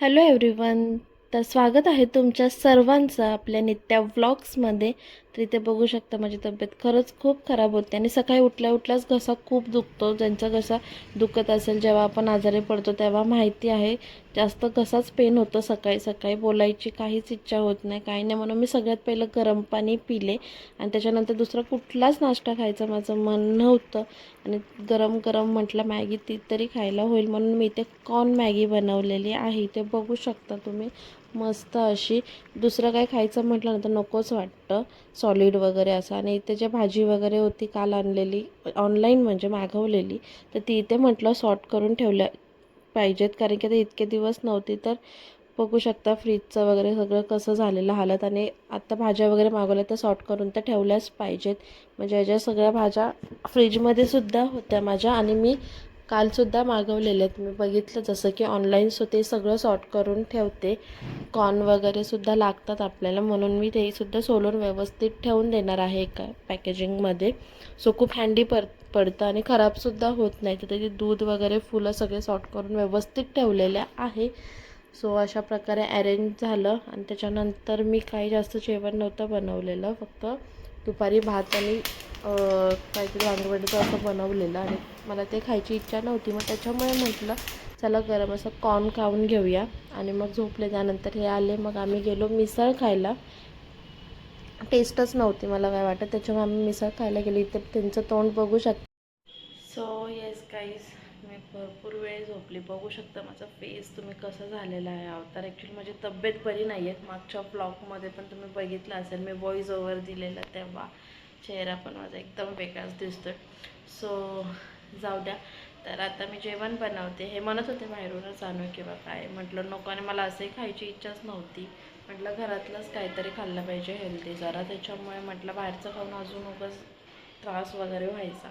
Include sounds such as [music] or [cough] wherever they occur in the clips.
Hello everyone तर स्वागत आहे तुमच्या सर्वांचं आपल्या नित्या व्लॉग्समध्ये तर इथे बघू शकता माझी तब्येत खरंच खूप खराब होते. आणि सकाळी उठल्या उठल्याच घसा खूप दुखतो. ज्यांचा घसा दुखत असेल जेव्हा आपण आजारी पडतो तेव्हा माहिती आहे जास्त घसाच पेन होतं सकाळी. सकाळी बोलायची काहीच इच्छा होत नाही काही नाही. म्हणून मी सगळ्यात पहिलं गरम पाणी पिले. आणि त्याच्यानंतर दुसरा कुठलाच नाश्ता खायचं माझं मन नव्हतं. आणि गरम गरम म्हटलं मॅगी ती तरी खायला होईल. म्हणून मी इथे कॉर्न मॅगी बनवलेली आहे. ते बघू शकता तुम्ही. मस्त अशी. दुसरं काय खायचं म्हटलं ना तर नकोच वाटतं. सॉलिड वगैरे असं. आणि इथे जे भाजी वगैरे होती काल आणलेली ऑनलाईन म्हणजे मागवलेली तर ती इथे म्हटलं सॉर्ट करून ठेवल्या पाहिजेत. कारण की आता इतके दिवस नव्हती तर बघू शकता फ्रीजचं वगैरे सगळं कसं झालेलं हालत. आणि आत्ता भाज्या वगैरे मागवल्या तर सॉर्ट करून तर ठेवल्याच पाहिजेत. म्हणजे याच्या सगळ्या भाज्या फ्रीजमध्ये सुद्धा होत्या माझ्या. आणि मी कालसुद्धा मागवलेले आहेत. मी बघितलं जसं की ऑनलाईन सो ते सगळं सॉर्ट करून ठेवते. कॉर्न वगैरेसुद्धा लागतात आपल्याला. म्हणून मी ते सुद्धा सोलून व्यवस्थित ठेवून देणार आहे एका पॅकेजिंगमध्ये सो खूप हँडी पड पडतं आणि खराबसुद्धा होत नाही. तर त्याचे दूध वगैरे फुलं सगळे सॉर्ट करून व्यवस्थित ठेवलेले आहे. सो अशा प्रकारे अरेंज झालं. आणि त्याच्यानंतर मी काही जास्त जेवण नव्हतं बनवलेलं. फक्त दुपारी भात आणि काहीतरी वांगवडीचं असं बनवलेलं आणि मला ते खायची इच्छा नव्हती. मग त्याच्यामुळे म्हटलं चला गरम असं कॉर्न खाऊन घेऊया. आणि मग झोपले. त्यानंतर हे आले. मग आम्ही गेलो मिसळ खायला. टेस्टच नव्हती मला काय वाटत. त्याच्यामुळे आम्ही मिसळ खायला गेलो. इथे त्यांचं तोंड बघू शकतो. सो येस काहीच मी भरपूर वेळ झोपली. बघू शकता माझा फेस तुम्ही कसं झालेला आहे. अवतार ॲक्च्युली माझी तब्येत बरी नाही आहे. मागच्या ब्लॉगमध्ये पण तुम्ही बघितलं असेल मी वॉईज ओव्हर दिलेला तेव्हा. चेहरा पण माझा एकदम वेगळाच दिसतो सो जाऊ द्या. तर आता मी जेवण बनवते. हे म्हणत होते बाहेरूनच आणू किंवा काय. म्हटलं नको. आणि मला असंही खायची इच्छाच नव्हती. म्हटलं घरातलंच काहीतरी खाल्लं पाहिजे हेल्दी जरा त्याच्यामुळे म्हटलं बाहेरचं खाऊन अजून उगाच त्रास वगैरे व्हायचा.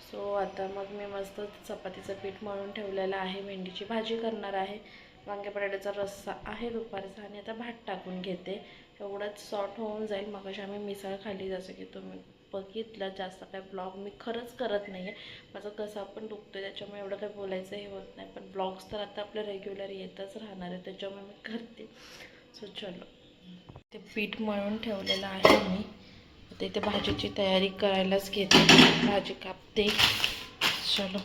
सो आता मग मी मस्त चपातीचं पीठ मळून ठेवलेलं आहे. भेंडीची भाजी करणार आहे. वांगे बटाट्याचा रस्सा आहे दुपारचा आणि आता भात टाकून घेते. एवढंच सॉर्ट होऊन जाईल. मग अशा आम्ही मिसळ खाल्ली. जसं की तुम्ही बघितलं जास्त काय ब्लॉग मी खरंच करत नाही आहे माझं कसं पण आहे त्याच्यामुळे एवढं काही बोलायचं हे होत नाही. पण ब्लॉग्स तर आता आपलं रेग्युलर येतच राहणार आहे त्याच्यामुळे मी करते. सो चलो. ते पीठ मळून ठेवलेलं आहे मी. ते इथे भाजीची तयारी करायलाच घेते. भाजी कापते. चलो.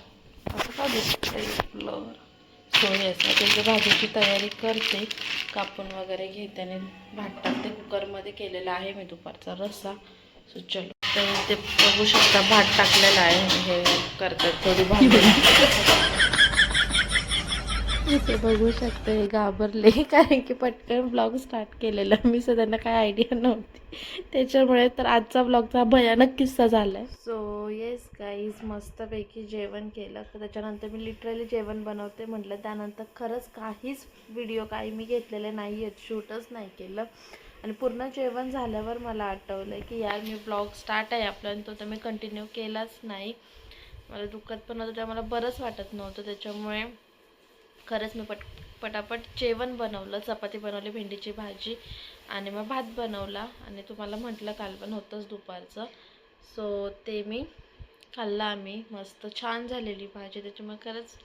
असं का दिसतंय सोय सो येस भाजीची तयारी करते. कापून वगैरे घेते आणि भात टाकते. कुकरमध्ये केलेला आहे मी दुपारचा रस्सा. सो चलो. तर इथे बघू शकता भात टाकलेला आहे. हे करतात थोडी भाजी इथे बघू शकते हे घाबरले. [laughs] कारण की पटकन ब्लॉग स्टार्ट केलेला. मी सो त्यांना काय आयडिया नव्हती. त्याच्यामुळे तर आजचा ब्लॉगचा हा भयानक किस्सा झाला आहे सो येस गाईज मस्तपैकी जेवण केलं. तर त्याच्यानंतर मी लिटरली जेवण बनवते म्हटलं. त्यानंतर खरंच काहीच व्हिडिओ काही मी घेतलेले नाही आहेत शूटच नाही केलं. आणि पूर्ण जेवण झाल्यावर मला आठवलं की यार मी ब्लॉग स्टार्ट आहे आपला आणि तो तर मी कंटिन्यू केलाच नाही. मला दुखत पण होतं तेव्हा मला बरंच वाटत नव्हतं. त्याच्यामुळे खरंच मी पट पटापट जेवण बनवलं. चपाती बनवली भेंडीची भाजी आणि मग भात बनवला आणि तुम्हाला म्हटलं काल पण होतंच दुपारचं. सो ते मी खाल्लं आम्ही. मस्त छान झालेली भाजी. त्याच्यामुळे खरंच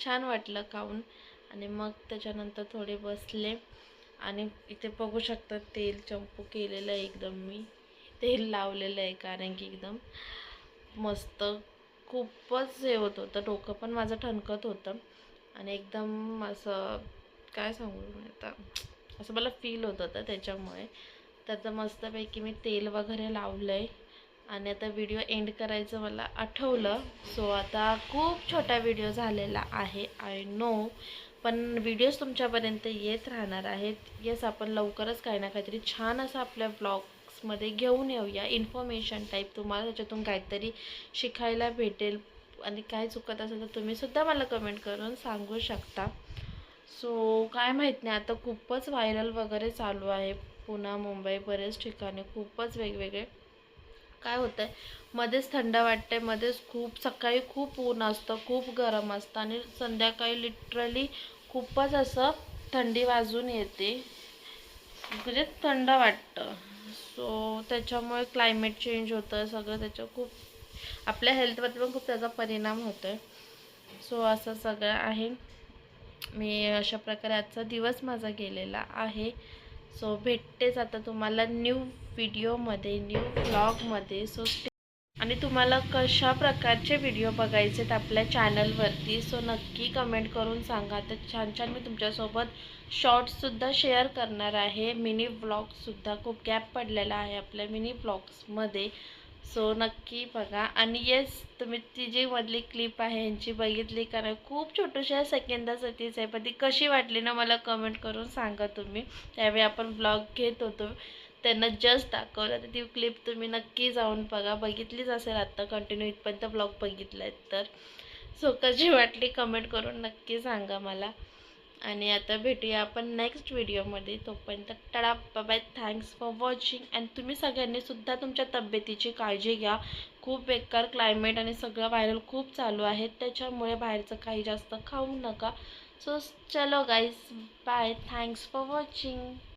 छान वाटलं खाऊन. आणि मग त्याच्यानंतर थोडे बसले. आणि इथे बघू शकता तेल चंपू केलेलं आहे एकदम मी. तेल लावलेलं आहे कारण की एकदम मस्त खूपच हे होत होतं. डोकं पण माझं ठणकत होतं. आणि एकदम असं काय सांगू मी आता? असं मला फील होत होतं त्याच्यामुळे. त्याचं मस्तपैकी मी तेल वगैरे लावलं आहे आणि आता व्हिडिओ एंड करायचं मला आठवलं. सो आता खूप छोटा व्हिडिओ झालेला आहे. आय नो पण व्हिडिओज तुमच्यापर्यंत येत राहणार आहेत. येस आपण लवकरच काही ना काहीतरी छान असं आपल्या ब्लॉग्समध्ये घेऊन येऊया. इन्फॉर्मेशन टाईप तुम्हाला त्याच्यातून काहीतरी शिकायला भेटेल. आणि काय चुकत असेल तर तुम्हीसुद्धा मला कमेंट करून सांगू शकता. सो काय माहीत नाही आता खूपच व्हायरल वगैरे चालू आहे. पुन्हा मुंबई बरेच ठिकाणी खूपच वेगवेगळे. काय होतं आहे मध्येच थंड वाटते मध्येच खूप सकाळी खूप ऊन असतं खूप गरम असतं आणि संध्याकाळी लिटरली खूपच असं थंडी वाजून येते. म्हणजे थंड वाटतं. सो त्याच्यामुळे क्लायमेट चेंज होतं सगळं त्याच्या खूप आपल्या हेल्थवरती पण खूप त्याचा परिणाम होतो आहे सो असं सगळं आहे. मी अशा प्रकारे आजचा दिवस माझा गेलेला आहे. सो भेटतेच आता तुम्हाला न्यू व्हिडिओमध्ये न्यू ब्लॉगमध्ये सो आणि तुम्हाला कशा प्रकारचे व्हिडिओ बघायचे आहेत आपल्या चॅनलवरती सो नक्की कमेंट करून सांगा. तर छान छान मी तुमच्यासोबत शॉर्ट्ससुद्धा शेअर करणार आहे. मिनी ब्लॉगसुद्धा खूप गॅप पडलेला आहे आपल्या मिनी ब्लॉग्समध्ये सो नक्की बघा. आणि येस तुम्ही ती जी मधली क्लिप आहे यांची बघितली कारण खूप छोट्याशा सेकंदासाठीच आहे. पण ती कशी वाटली ना मला कमेंट करून सांगा तुम्ही. त्यावेळी आपण ब्लॉग घेत होतो. त्यांना जस्ट दाखवलं. तर ती क्लिप तुम्ही नक्की जाऊन बघा. बघितलीच असेल आत्ता कंटिन्यू इथपर्यंत ब्लॉग बघितला तर. सो कशी वाटली कमेंट करून नक्की सांगा मला. आणि आता भेटूया आपण नेक्स्ट व्हिडिओमध्ये तोपर्यंत tada bye thanks for watching and तुम्ही सगळ्यांनी सुद्धा तुमच्या तब्येतीची काळजी घ्या. खूप बेकार क्लायमेट आणि सगळं व्हायरल खूप चालू आहे. त्याच्यामुळे बाहेरचं काही जास्त खाऊ नका. सो चलो guys bye thanks for watching